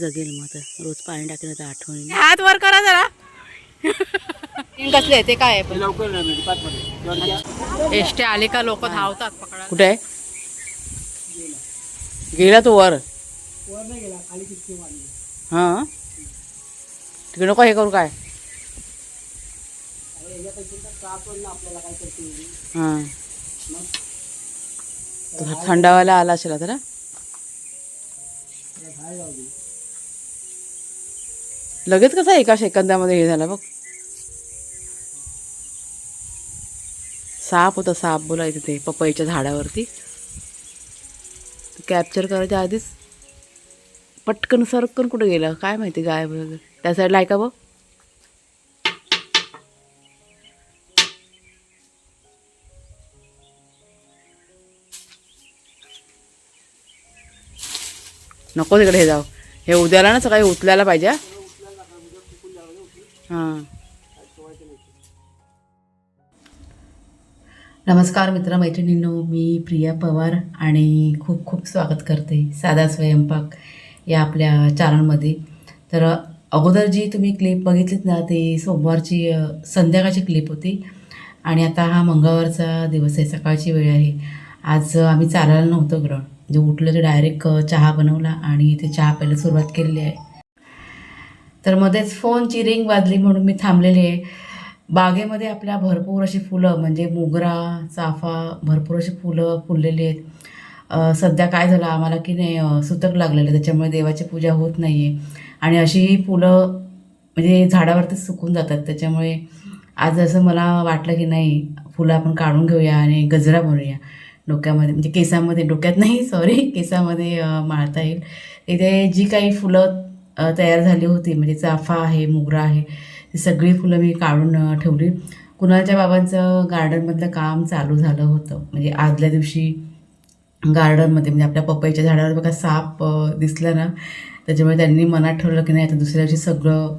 जगेल मग रोज पाणी टाकलं तर आठवणीने हात वर करा जरा. कसले ते काय हे लवकर नाही मिळते पाचमध्ये जर एस टी आले का लोक धावतात पकडा कुठे आहे? गेला तो वर. वर नाही गेला खाली किती मारली. हां? तिकडे नको हे करू काय? तर हां. तो थंडावाला आला असेल दे लगेच कसं एका सेकंदामध्ये हे झालं बघ. साप होता साप बोलायचं ते पपईच्या झाडावरती. कॅप्चर करायच्या आधीच. पटकन सरकन कुठं गेलं काय माहिती गायब त्या साईडला ऐका बघ. नको तिकडे हे जाऊ. हे उद्याला ना सकाळी उचलायला पाहिजे हां. नमस्कार मित्रमैत्रिणींनो मी प्रिया पवार आणि खूप खूप स्वागत करते साधा स्वयंपाक या आपल्या चॅनलमध्ये तर अगोदर जी तुम्ही क्लिप बघितलीत ना ती सोमवारची संध्याकाळची क्लिप होती. आणि आता हा मंगळवारचा दिवस आहे सकाळची वेळ आहे. आज आम्ही चालायला नव्हतो ग्रहण. म्हणजे उठलं तर डायरेक्ट चहा बनवला आणि ते चहा प्यायला सुरुवात केलेली आहे. तर मध्येच फोनची रिंग वाजली म्हणून मी थांबलेली आहे. बागेमध्ये आपल्या भरपूर अशी फुलं म्हणजे मोगरा चाफा भरपूर अशी फुलं फुललेली आहेत. सध्या काय झालं आम्हाला की नाही सुतक लागलेलं त्याच्यामुळे देवाची पूजा होत नाही आहे आणि अशी ही फुलं म्हणजे झाडावरतीच सुकून जातात. त्याच्यामुळे आज असं मला वाटलं की नाही फुलं आपण काढून घेऊया आणि गजरा बनवूया. डोक्यामध्ये म्हणजे केसामध्ये डोक्यात नाही सॉरी केसामध्ये माळता येईल. इथे जी काही फुलं तयार झाली होती म्हणजे चाफा आहे मोगरा आहे ती सगळी फुलं मी काढून ठेवली. कुणालच्या बाबांचं गार्डनमधलं काम चालू झालं होतं. म्हणजे आदल्या दिवशी गार्डनमध्ये म्हणजे आपल्या पपईच्या झाडावर बघा साप दिसला ना त्याच्यामुळे त्यांनी मनात ठरवलं की नाही आता दुसऱ्या दिवशी सगळं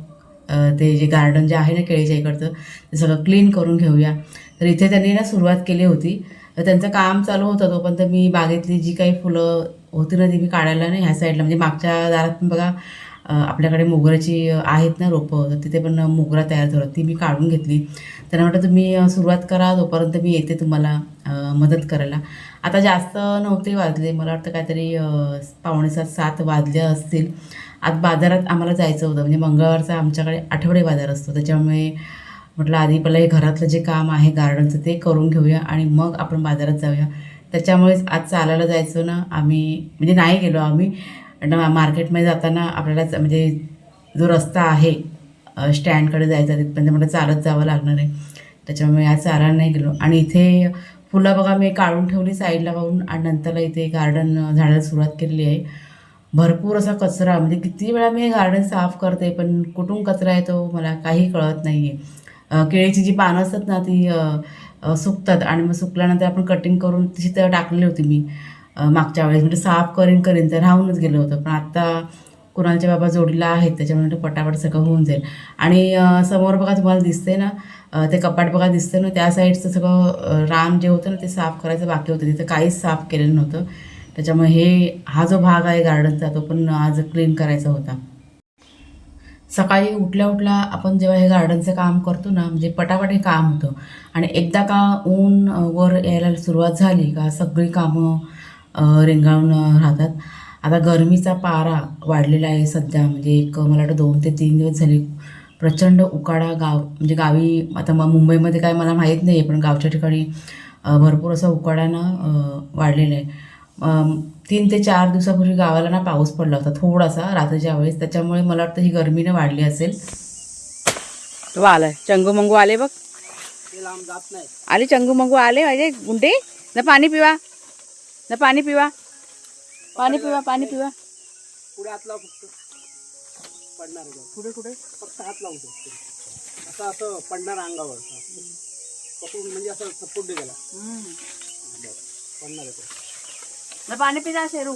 ते जे गार्डन जे आहे ना केळीच्या इकडचं ते सगळं क्लीन करून घेऊया. तर इथे त्यांनी ना सुरुवात केली होती. तर त्यांचं काम चालू होतं तोपर्यंत मी बागेतली जी काही फुलं होती ना ती मी काढायला नाही ह्या साईडला म्हणजे मागच्या दारात पण बघा आपल्याकडे मोगऱ्याची आहेत ना रोपं तर तिथे पण मोगरा तयार झाला ती मी काढून घेतली. त्यांना म्हटलं तुम्ही सुरुवात करा तोपर्यंत मी येते तुम्हाला मदत करायला. आता जास्त नव्हते वाजले. मला वाटतं काहीतरी पावणेसात पावणे सात सात वाजले असतील. आज बाजारात आम्हाला जायचं होतं. म्हणजे मंगळवारचा आमच्याकडे आठवडे बाजार असतो. त्याच्यामुळे म्हटलं आधी पहिलं हे घरातलं जे काम आहे गार्डनचं ते करून घेऊया आणि मग आपण बाजारात जाऊया. त्याच्यामुळेच आज चालायला जायचो ना आम्ही. म्हणजे नाही गेलो आम्ही. मार्केटमध्ये जाताना आपल्याला म्हणजे जो रस्ता आहे स्टँडकडे जायचा तिथपर्यंत म्हणजे मला चालत जावं लागणार आहे. त्याच्यामुळे आज चालायला नाही गेलो. आणि इथे फुलं बघा मी काढून ठेवली साईडला पाहून आणि नंतरला इथे गार्डन झाडायला सुरुवात केलेली आहे. भरपूर असा कचरा म्हणजे किती वेळा मी हे गार्डन साफ करते पण कुठून कचरा येतो मला काही कळत नाही आहे केळीची जी पानं असतात ना ती सुकतात आणि मग सुकल्यानंतर आपण कटिंग करून तशी तर टाकलेली होती मी मागच्या वेळेस. म्हणजे साफ करीन करीन तर राहूनच गेलं होतं. पण आता कुणालच्या बाबा जोडीला आहेत त्याच्यामुळे पटापट सगळं होऊन जाईल. आणि समोर बघा तुम्हाला दिसते ना ते कपाट बघा दिसतं ना त्या साईडचं सगळं रान जे होतं ना ते साफ करायचं बाकी होतं. तिथं काहीच साफ केलेलं नव्हतं. त्याच्यामुळे हे हा जो भाग आहे गार्डनचा तो पण आज क्लीन करायचा होता. सकाळी उठल्या उठल्या आपण जेव्हा हे गार्डनचं काम करतो ना म्हणजे पटापट हे काम होतं. आणि एकदा का ऊन वर यायला सुरुवात झाली का सगळी कामं रेंगाळून राहतात. आता गरमीचा पारा वाढलेला आहे सध्या म्हणजे एक मला वाटतं दोन ते तीन दिवस झाले प्रचंड उकाडा गाव म्हणजे गावी आता मग मुंबईमध्ये काय मला माहीत नाही आहे पण गावच्या ठिकाणी भरपूर असा उकाडानं वाढलेलं वाढलेला आहे. तीन ते चार दिवसापूर्वी गावाला ना पाऊस पडला होता थोडासा रात्रीच्या वेळेस. त्याच्यामुळे मला वाटतं ही गरमीनं वाढली असेल. तो आलाय चंगू मंगू आले बघ. ते लांब जात नाही आले चंगू मंगू आले माझे गुंडे. ना पाणी पिवा. ना पाणी पिवा. पाणी पिवा पाणी पिवा. पुढे हात लाव फक्त. पडणार. पुढे कुठे फक्त हात लावू शकतो असं असं पडणार अंगावर. पकडून म्हणजे असं सपोर्ट दे त्याला. बस, पडणार आहे तो. ना पाणी पिजा शेरू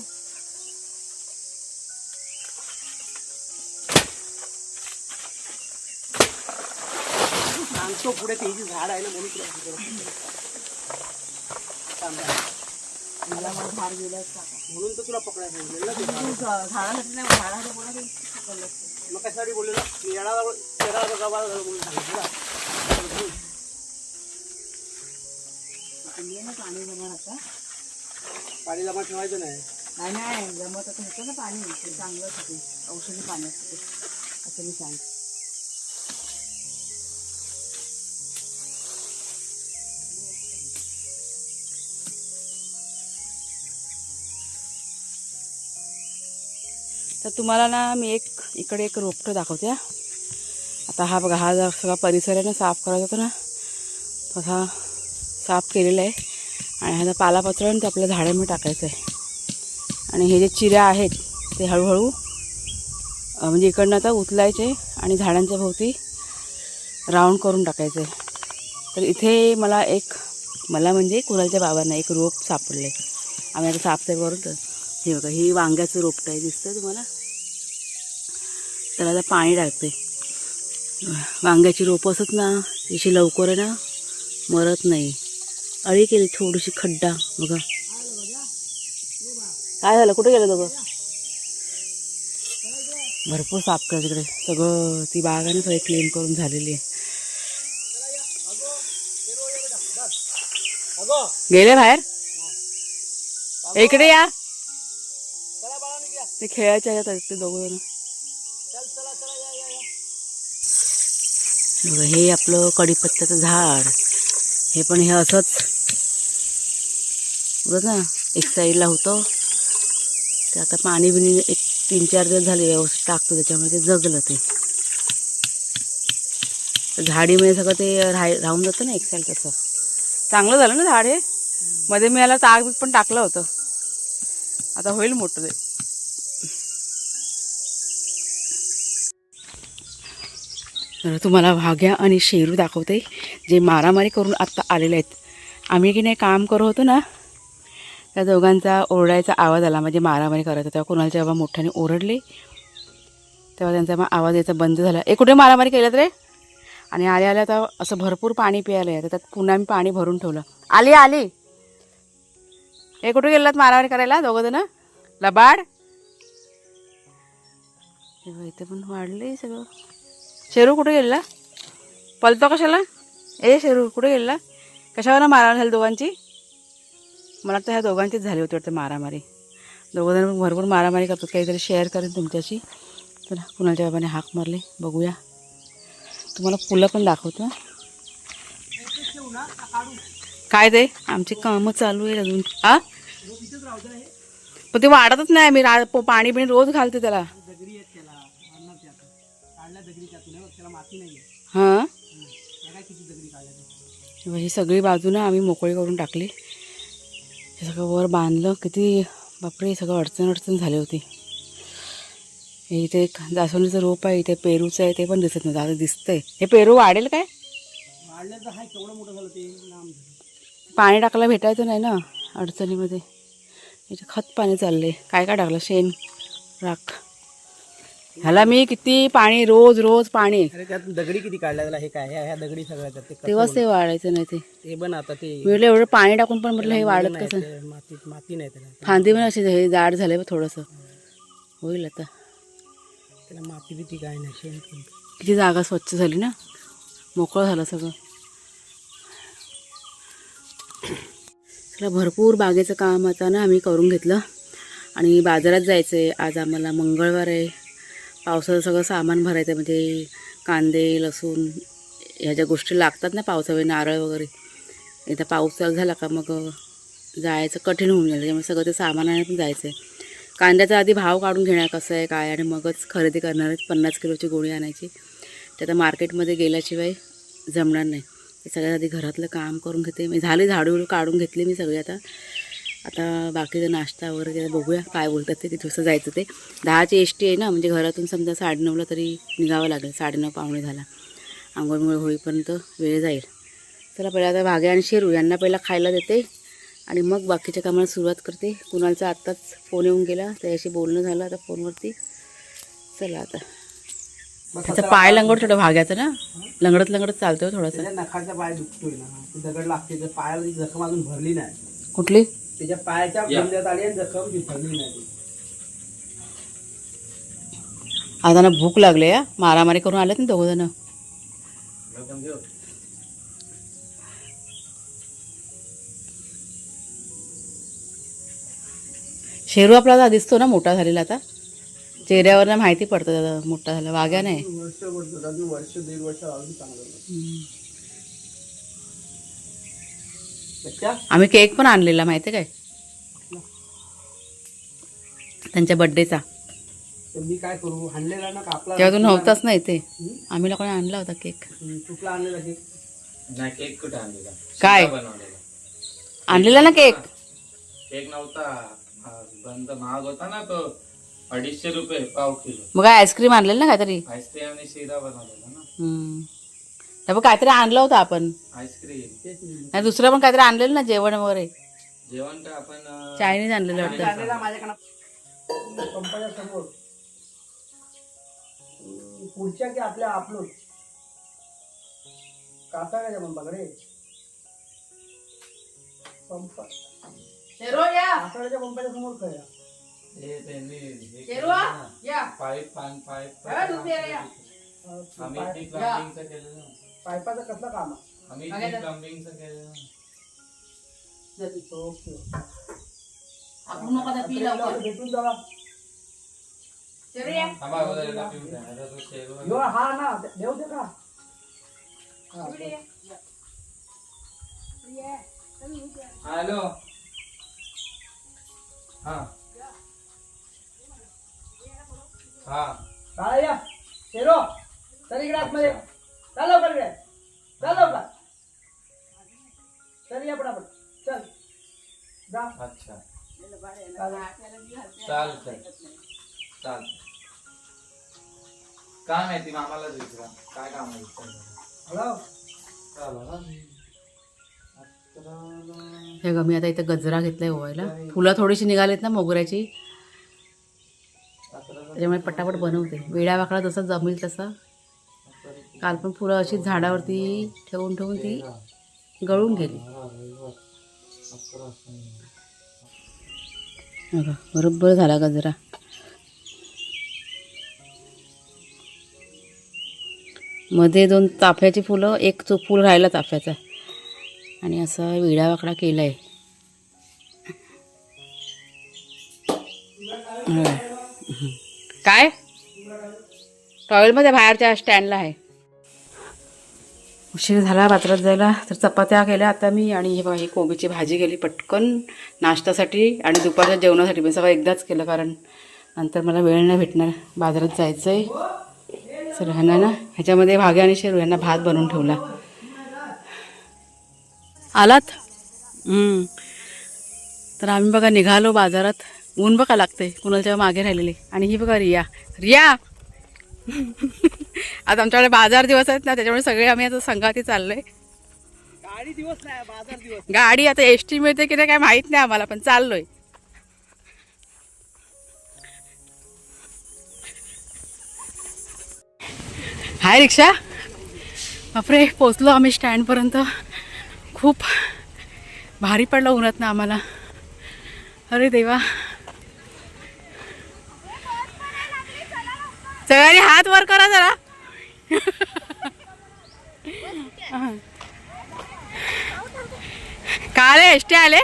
सांगतो पुढे ते झाड आहे ना म्हणून तुला गेलं टाका म्हणून तर तुला पकडायला सांगितलं ना ते झाड. तू झा- झाडासाठी नाही झाडासाठी बोला मग कशासाठी बोललेलं मी येणारा गबाळ झालं म्हणून सांगितलं. पाणी जमा आता पाणी जमा ठेवायचं नाही. नाही नाही जमत असं होतं ना पाणी. ते चांगलं असते औषधी पाणी असते असं मी सांग तर तुम्हाला ना मी एक इकडे एक रोपटं दाखवते आता हा बघा हा सगळा परिसर आहे ना साफ करायचा होता ना. तो साफ केलेला आहे. आणि ह्याचा पालापत्र ते आपल्या झाडांमध्ये टाकायचं आहे आणि हे जे चिऱ्या आहेत ते हळूहळू म्हणजे इकडनं आता उचलायचे आणि झाडांच्या भोवती राऊंड करून टाकायचे तर इथे मला एक मला म्हणजे कुणालच्या बाबांना एक रोप सापडलं आहे आम्ही आता साफसफाई करून हे बघा ही वांग्याचं रोपटं आहे दिसतं तुम्हाला? त्याला आता पाणी टाकते वांग्याची रोपं असत ना तशी लवकर आहे ना मरत नाही. अळी केली थोडीशी खड्डा बघा. काय झालं? कुठे गेलं दोघं? भरपूर साफ कर तिकडे. सगळं ती बाग आणि सगळी क्लीन करून झालेली आहे. गेले बाहेर? इकडे या. ते खेळायचे आहेत ते दोघं जण. बघा हे आपलं कडीपत्त्याचं झाड. हे पण हे असंच बघ ना एक साईडला होतं. ते आता पाणी बिणी एक तीन चार दिवस झाले व्यवस्थित टाकतो त्याच्यामुळे ते जगलं ते. झाडीमध्ये सगळं ते राह राहून जातं ना एक साईड तसं. चांगलं झालं ना झाड हे? मध्ये मी याला ताग पण टाकलं होतं. आता होईल मोठं ते. तर तुम्हाला वाघ्या आणि शेरू दाखवते जे मारामारी करून आत्ता आलेले आहेत. आम्ही की नाही काम करत होतो ना त्या दोघांचा ओरडायचा आवाज आला. म्हणजे मारामारी करायचा. तेव्हा कुणालच्या बाबा मोठ्याने ओरडले. तेव्हा त्यांचा मग आवाज यायचा बंद झाला. ए कुठे मारामारी केल्यात रे? आणि आल्या आल्या तर असं भरपूर पाणी प्यायला आहे त्यात पुन्हा मी पाणी भरून ठेवलं. आली आली. हे कुठे गेलात मारामारी करायला दोघं जण? लबाड. हे इथे पण वाढले सगळं. शेरू कुठे गेलेला? पलतो कशाला? ए शेरू कुठे गेलेला? कशावर मारामारी झाली दोघांची? मला वाटतं ह्या दोघांचीच झाली होती वाटतं मारामारी. दोघंजण पण भरपूर मारामारी करतात काहीतरी शेअर करेन तुमच्याशी. तर कुणाच्या बाबाने हाक मारले बघूया. तुम्हाला फुलं पण दाखवतो हं. काय ते? आमची कामं चालू आहे अजून. आ? पण ते वाढतच नाही मी रा पाणी बिणी रोज घालते त्याला. हे? हां. हे ही सगळी बाजू ना आम्ही मोकळी करून टाकली. हे सगळं वर बांधलं किती बापरे सगळं अडचण अडचण झाली होती. हे इथे एक जास्वंदीचं रोप आहे इथे पेरूचं आहे ते पण दिसत नाही आता दिसतंय. हे पेरू वाढेल काय. पाणी टाकायला भेटायचं नाही ना अडचणीमध्ये. इथे खत पाणी चालले काय काय टाकलं? शेण राख. ह्याला मी किती पाणी रोज रोज पाणी. अरे त्यात दगडी किती काढल्या त्याला हे काय? ह्या ह्या दगडी सगळ्या त्यात ते कसं तेव्हाच ते वाढायचं नाही ते. पण आता ते म्हटलं एवढं पाणी टाकून पण म्हटलं हे वाढत कसं? ते माती माती नाही त्याला. फांदी पण अशी हे जाड झाले थोडंसं. होईल आता. त्याला माती बिती काय नाही शेण पण. किती जागा स्वच्छ झाली ना? मोकळं झालं सगळं. चला भरपूर बागेचं काम आता ना आम्ही करून घेतलं. आणि बाजारात जायचं आहे आज आम्हाला मंगळवार आहे. पावसाचं सगळं सामान भरायचं आहे म्हणजे कांदे लसूण ह्या ज्या गोष्टी लागतात ना पावसावेळी नारळ वगैरे एकदा पाऊस चालू झाला का मग जायचं कठीण होऊन जाईल त्यामुळे सगळं ते सामान आणायला पण जायचं आहे कांद्याचा आधी भाव काढून घेणार कसं आहे काय आणि मगच खरेदी करणार आहेत पन्नास किलोची गोळी आणायची. ते आता मार्केटमध्ये गेल्याशिवाय जमणार नाही. ते सगळ्यात आधी घरातलं काम करून घेते. मी झाले झाडू काढून घेतली मी सगळी आता. आता बाकीचा नाश्ता वगैरे बघूया काय बोलतात ते तिथे कसं जायचं ते. दहाची एस टी आहे ना म्हणजे घरातून समजा साडेनऊला तरी निघावं लागेल साडेनऊ पावणे झाला आंघोळ मिळून होईपर्यंत वेळ जाईल. चला पहिला आता भाग्या आणि शेरू यांना पहिला खायला देते. आणि मग बाकीच्या कामाला सुरुवात करते. कुणालचा आत्ताच फोन येऊन गेला त्याच्याशी बोलणं झालं आता फोनवरती चला आता. त्याचा पाय लंगड थोडं भाग्याचं ना? लंगडत लंगडत चालतोय थोडासा. नखाचा पाय दुखतोय ना. दगड लागते पायाला जखम अजून भरली नाही. कुठली? त्याच्या पायाच्या या. गुंड्यात आली आणि जखम दिसली नाही आता ना भूक लागली या मारामारी करून आलेत ना दोघं जण. शेरू आपला आता दिसतो ना मोठा झालेला आता चेहऱ्यावर माहिती पडतं त्याचा मोठा झाला वाघ्या नाही वर्ष वर्ष अजून वर्ष दीड वर्ष अजून चांगलं. बच्चा आम्ही केक पण आणलेला माहिती काय? त्यांच्या बड्डेचा तर मी काय करू? हाणलेला ना कापला तेव्हा तू नव्हताच ना? इथे हम्म? आम्ही लोकांनी आणला होता केक. चुकला आणलेला की नाही केक कुठे आणलेला? काय? आणलेला ना केक? केक नव्हता. बंद महाग होता ना तो. अडीचशे रुपये पाव किलो. मग काय आईस्क्रीम आणलेलं ना काहीतरी? आईस्क्रीम आणि शिरा बनवलेला ना. हम्म. त्यामुळे काहीतरी आणलं होतं आपण. आईस्क्रीम. नाही दुसरं पण काहीतरी आणलेलं ना जेवण वगैरे. जेवण काय आपण चायनीज आणलेलं वाटतं. माझ्याकडं समोर पुढच्या की आपल्या आपलं कासा काय पंपाकडे पंप पंपाच्या समोर काय हे त्यांनी. पाईप पान पाईप. आम्ही पायपाचं कसलं काम आहे? आम्ही बघा ती तर. प्लंबिंगचं केलं. ना. ओके. आपण नको आता पी लवकर. भेटून जावा. थांबा अगोदर याला पिऊ द्या. आता तो शेरू आहे. यो, हा ना देऊ दे का? हा, हॅलो. हा. हा. काय या? शेरो. चल इकडे आतमध्ये. चल लवकर इकडे चल लवकर. चल या पटापट. चल. जा. अच्छा. चल. चालतंय चालतंय काय माहिती मामाला विचारा. काय काम आहे. हॅलो. हे ग मी आता इथं गजरा घेतलाय ओवायला. फुलं थोडीशी निघालीत ना मोगऱ्याची. त्याच्यामुळे पटापट बनवते. वेळा वाकडा जसा जमेल तसा. काल पण फुलं अशी झाडावरती ठेवून ठेवून ती गळून गेली. बघा बरोबर झाला गजरा. मध्ये दोन ताफ्याची फुलं एक चो फूल राहिला ताफ्याचा. आणि असा विडावाकडा केला आहे काय? टॉयलमध्ये बाहेरच्या स्टँडला आहे. उशीर झाला बाजारात जायला. तर चपात्या केल्या. आता मी आणि हे बघा ही कोबीची भाजी केली पटकन नाश्त्यासाठी आणि दुपारच्या जेवणासाठी. मी सगळं एकदाच केलं कारण नंतर मला वेळ नाही भेटणार. बाजारात जायचं आहे सर ह्यांना ना ह्याच्यामध्ये भाग्या आणि शेरू यांना भात बनवून ठेवला. आलात? तर आम्ही बघा निघालो बाजारात. ऊन बघा लागते कुणाच्या मागे राहिलेली. आणि ही बघा रिया. रिया! आता आमच्याकडे बाजार दिवस आहेत ना त्याच्यामुळे सगळे आम्ही आता संघाती चाललोय. गाडी दिवस नाही बाजार दिवस. गाडी आता एस टी मिळते की नाही काय माहीत नाही आम्हाला पण चाललोय. हाय रिक्षा. बापरे पोचलो आम्ही स्टँडपर्यंत. खूप भारी पडलं उन्हात ना आम्हाला. अरे देवा. सगळ्यांनी हात वर करा जरा. का रे टी आले?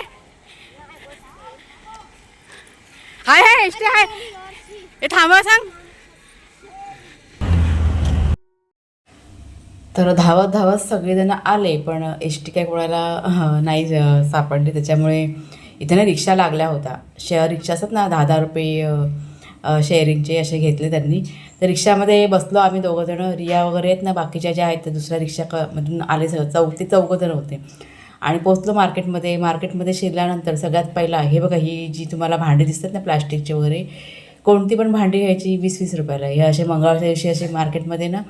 हाय हाय एस हाय. हे थांबा सांग. तर धावत धावत सगळेजण आले पण एस टी काय कोणाला नाही सापडली. त्याच्यामुळे इथे ना रिक्षा लागल्या होत्या. शेअर रिक्षा असतात ना दहा दहा रुपये शेअरिंगचे असे घेतले त्यांनी. तर रिक्षामध्ये बसलो आम्ही दोघंजणं रिया वगैरे आहेत ना बाकीच्या ज्या आहेत त्या दुसऱ्या रिक्षा क मधून आले सगळं. ते चौघंजण होते. आणि पोचलो मार्केटमध्ये. मार्केटमध्ये शिरल्यानंतर सगळ्यात पहिला हे बघा ही जी तुम्हाला भांडी दिसतात ना प्लास्टिकचे वगैरे कोणती पण भांडी घ्यायची वीस वीस रुपयाला. हे असे मंगळवारच्या दिवशी असे मार्केटमध्ये ना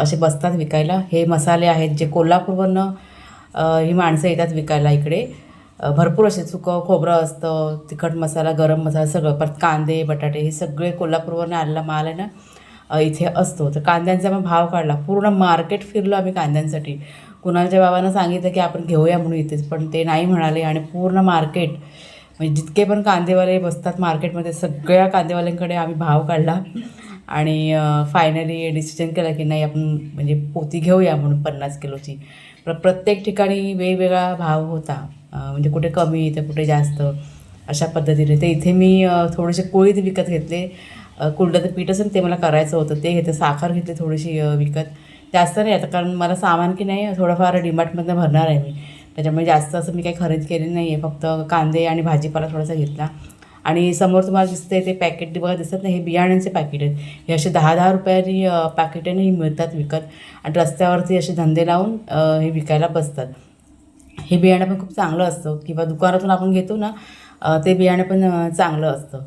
असे बसतात विकायला. हे मसाले आहेत जे कोल्हापूरवरनं ही माणसं येतात विकायला इकडे. भरपूर असे सुकं खोबरं असतं तिखट मसाला गरम मसाला सगळं परत कांदे बटाटे हे सगळे कोल्हापूरवरून आलेला माल आहे ना इथे असतो. तर कांद्यांचा मग भाव काढला. पूर्ण मार्केट फिरलो आम्ही कांद्यांसाठी. कुणालच्या बाबांना सांगितलं की आपण घेऊया म्हणून इथेच पण ते नाही म्हणाले आणि पूर्ण मार्केट म्हणजे जितके पण कांदेवाले बसतात मार्केटमध्ये सगळ्या कांदेवाल्यांकडे आम्ही भाव काढला. आणि फायनली डिसिजन केला की नाही आपण म्हणजे पोती घेऊया म्हणून पन्नास किलोची. प्रत्येक ठिकाणी वेगवेगळा भाव होता. म्हणजे कुठे कमी तर कुठे जास्त अशा पद्धतीने. तर इथे मी थोडेसे कोळीत विकत घेतले. अं, कुलडाचं पीठ असेल ते मला करायचं होतं. ते घेते साखर घेतली थोडीशी विकत. जास्त नाही आता कारण मला सामान की नाही थोडंफार डिमार्टमधनं भरणार आहे मी. त्याच्यामुळे जास्त असं मी काही खरेदी केली नाही आहे. फक्त कांदे आणि भाजीपाला थोडासा घेतला. आणि समोर तुम्हाला दिसते ते पॅकेट बघा दिसत नाही हे बियाण्यांचे पॅकेट आहेत. हे असे दहा दहा रुपयाची पॅकेटाने मिळतात विकत. आणि रस्त्यावरती असे धंदे लावून हे विकायला बसतात. हे बियाणं पण खूप चांगलं असतं. किंवा दुकानातून आपण घेतो ना ते बियाणं पण चांगलं असतं.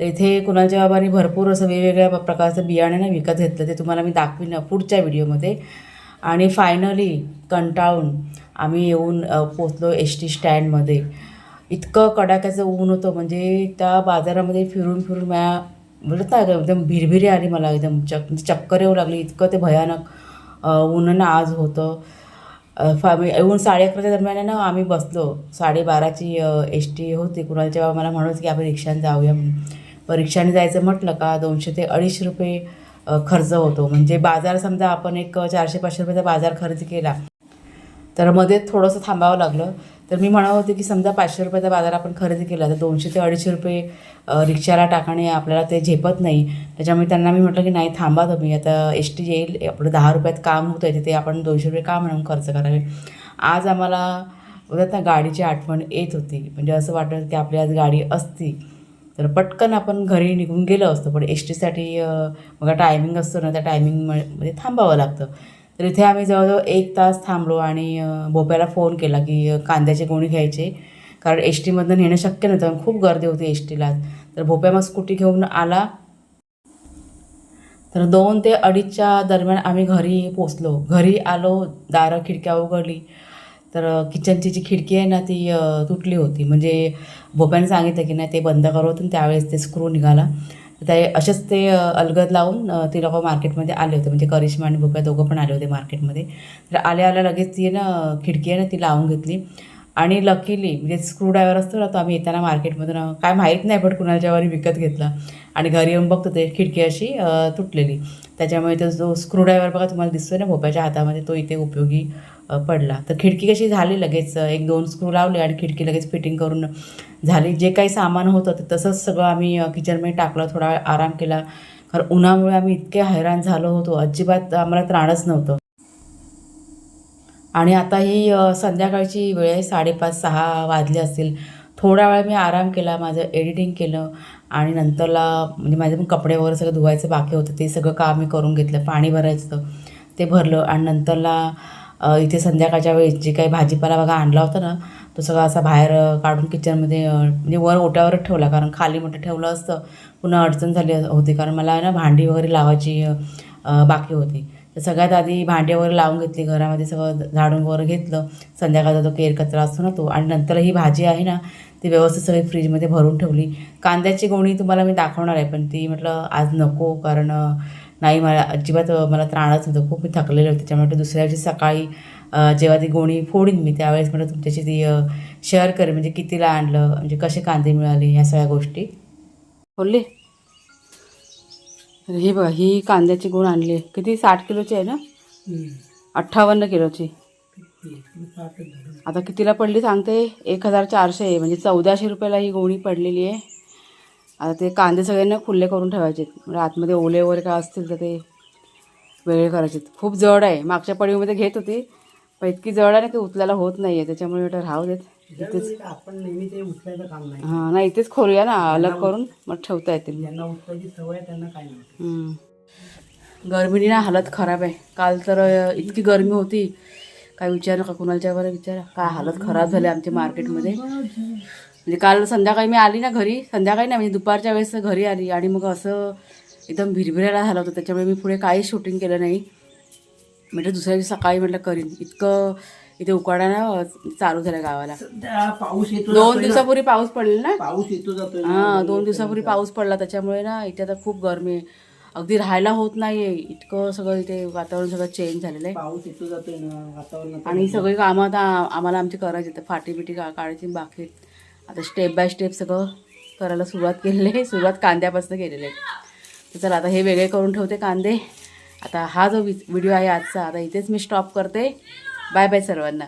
तर इथे कुणाच्या बाबांनी भरपूर असं वेगवेगळ्या प्रकारचं बियाणं ना विकत घेतलं. ते तुम्हाला मी दाखवीन पुढच्या व्हिडिओमध्ये. आणि फायनली कंटाळून आम्ही येऊन पोचलो एस टी स्टँडमध्ये. इतकं कडाक्याचं ऊन होतं. म्हणजे त्या बाजारामध्ये फिरून फिरून म्या बोलत ना एकदम भिरभिरी आली मला. एकदम चक चक्कर येऊ लागली. इतकं ते भयानक ऊन ना आज होतं. अ, येऊन साडे अकराच्या दरम्यान आहे ना आम्ही बसलो. साडेबाराची एस टी होती. कुणालच्या बाबा मला म्हणत की आपण रिक्षाने जाऊया. म्हणून रिक्षाने जायचं म्हटलं का दोनशे ते अडीचशे रुपये खर्च होतो. म्हणजे बाजार समजा आपण एक चारशे पाचशे रुपयाचा बाजार खरेदी केला तर मध्ये थोडंसं थांबावं लागलं. तर मी म्हणत होते की समजा पाचशे रुपयाचा बाजार आपण खरेदी केला तर दोनशे ते अडीचशे रुपये रिक्षाला टाकणे आपल्याला ते झेपत नाही. त्याच्यामुळे त्यांना मी म्हटलं की नाही थांबा तुम्ही. आता एस टी येईल आपलं दहा रुपयात काम होतं आहे तिथे आपण दोनशे रुपये का म्हणून खर्च करावे? आज आम्हाला उद्या ना गाडीची आठवण येत होती. म्हणजे असं वाटत की आपली आज गाडी असती. तर पटकन आपण घरी निघून गेलो असतो. पण एस टीसाठी बघा टायमिंग असतो ना त्या टायमिंगमध्ये थांबावं लागतं. तर इथे आम्ही जवळजवळ एक तास थांबलो आणि भोप्याला फोन केला की कांद्याचे कोणी घ्यायचे? कारण एस टीमधनं नेणं शक्य नव्हतं. खूप गर्दी होती एस टीला तर भोप्या मग स्कूटी घेऊन आला. तर दोन ते अडीचच्या दरम्यान आम्ही घरी पोचलो घरी आलो दारं खिडक्या उघडली. तर किचनची जी खिडकी आहे ना ती तुटली होती. म्हणजे भोप्याने सांगितलं की नाही ते बंद करत होतं त्यावेळेस ते स्क्रू निघाला. ते असेच ते अलगद लावून ती ते लोक मार्केटमध्ये आले होते. म्हणजे करिश्मा आणि भोप्या दोघं पण आले होते मार्केटमध्ये. तर आल्या आल्या लगेच ती आहे ना खिडकी आहे ना ती लावून घेतली. आणि लकीली म्हणजे स्क्रूड्रायव्हर असतो ना तो आम्ही येताना मार्केटमधून काय माहीत नाही बट कुणाच्या वारी विकत घेतला. आणि घरी येऊन बघतो ते खिडकी अशी तुटलेली. त्याच्यामुळे तो जो स्क्रूड्रायव्हर बघा तुम्हाला दिसतोय ना भोप्याच्या हातामध्ये तो इथे उपयोगी पडला. तर खिडकी कशी झाली लगेच? एक दोन स्क्रू लावले आणि खिडकी लगेच फिटिंग करून झाली. जे काही सामान होतं ते तसंच सगळं आम्ही किचनमध्ये टाकलं थोडा वेळ आराम केला. कारण उन्हामुळे आम्ही इतके हैराण झालो होतो. अजिबात आम्हाला त्राणच नव्हतं. आणि आता ही संध्याकाळची वेळ आहे साडेपाच सहा वाजले असतील. थोडा वेळ मी आराम केला माझं एडिटिंग केलं आणि नंतरला म्हणजे माझे पण कपडे वगैरे सगळं धुवायचं बाकी होतं ते सगळं काम मी करून घेतलं पाणी भरायचं ते भरलं आणि नंतरला इथे संध्याकाळच्या वेळेस जे काही भाजीपाला बघा आणला होता ना तो सगळा असा बाहेर काढून किचनमध्ये म्हणजे वर ओट्यावरच ठेवला. कारण खाली मोठं ठेवलं असतं पुन्हा अडचण झाली होती. कारण मला ना भांडी वगैरे लावायची बाकी होती. तर सगळ्यात आधी भांडी वगैरे लावून घेतली घरामध्ये सगळं झाडून वगैरे घेतलं. संध्याकाळचा तो केर कचरा असतो ना तो. आणि नंतर ही भाजी आहे ना ती व्यवस्थित सगळी फ्रीजमध्ये भरून ठेवली. कांद्याची गोणी तुम्हाला मी दाखवणार आहे पण ती म्हटलं आज नको. कारण नाही मला अजिबात मला त्राणच होतं खूप मी थकलेले होते. त्याच्यामुळे दुसऱ्या दिवशी सकाळी जेव्हा ती गोणी फोडीन मी त्यावेळेस म्हटलं तुमच्याशी ती शेअर करेन. म्हणजे कितीला आणलं म्हणजे कसे कांदे मिळाले ह्या सगळ्या गोष्टी. बोलले. ही बघा ही कांद्याची गुण आणली आहे. किती? साठ किलोची आहे ना? अठ्ठावन्न किलोची. आता कितीला पडली सांगते? एक हजार चारशे आहे. म्हणजे चौदाशे रुपयाला ही गोणी पडलेली आहे. आता ते कांदे सगळ्यांना खुल्ले करून ठेवायचे म्हणजे आतमध्ये ओले वगैरे काय असतील तर ते वेगळे करायचे खूप जड आहे. मागच्या पडीमध्ये घेत होती पण इतकी जड आहे ना ते उचलायला होत नाही आहे त्याच्यामुळे म्हटलं राहू देत. इथेच आपण नेहमी ते उचलायचं काम नाही. हां नाही इथेच खोलूया ना अलग करून. मग ठेवता येतील ज्यांना उचलायची सवय आहे त्यांना काय नाही. गरमीने ना हालत खराब आहे. काल तर इतकी गरमी होती. काय विचार नका कुणाच्या वगैरे विचारा. काय हालत खराब झाली आमच्या मार्केटमध्ये. म्हणजे काल संध्याकाळी मी आली ना घरी संध्याकाळी नाही म्हणजे दुपारच्या वेळेस घरी आली आणि मग असं एकदम भिरभिरायला झालं होतं. त्याच्यामुळे मी पुढे काहीच शूटिंग केलं नाही. म्हणजे दुसऱ्या दिवशी सकाळी म्हटलं करीन. इतकं इथे उकाडा ना चालू झाला गावाला. पाऊस येतो दोन. दिवसापूर्वी पाऊस पडलेला ना? पाऊस येतो जातोय ना. हां दोन दिवसापूर्वी पाऊस पडला. त्याच्यामुळे ना इथे आता खूप गरमी आहे. अगदी राहायला होत नाही आहे इतकं सगळं इथे वातावरण सगळं चेंज झालेलं आहे. पाऊस येतो जातोय ना? वातावरण आणि सगळी कामं आता आम्हाला आमची करायची फाटी बिटी काढायची बाकी. आता स्टेप बाय स्टेप सगळं करायला सुरुवात केलेली आहे. सुरुवात कांद्यापासून केलेली आहे. तर चला आता हे वेगळे करून ठेवते कांदे. आता हा जो व्हिडिओ आहे आजचा आता इथेच मी स्टॉप करते. बाय बाय सर्वांना.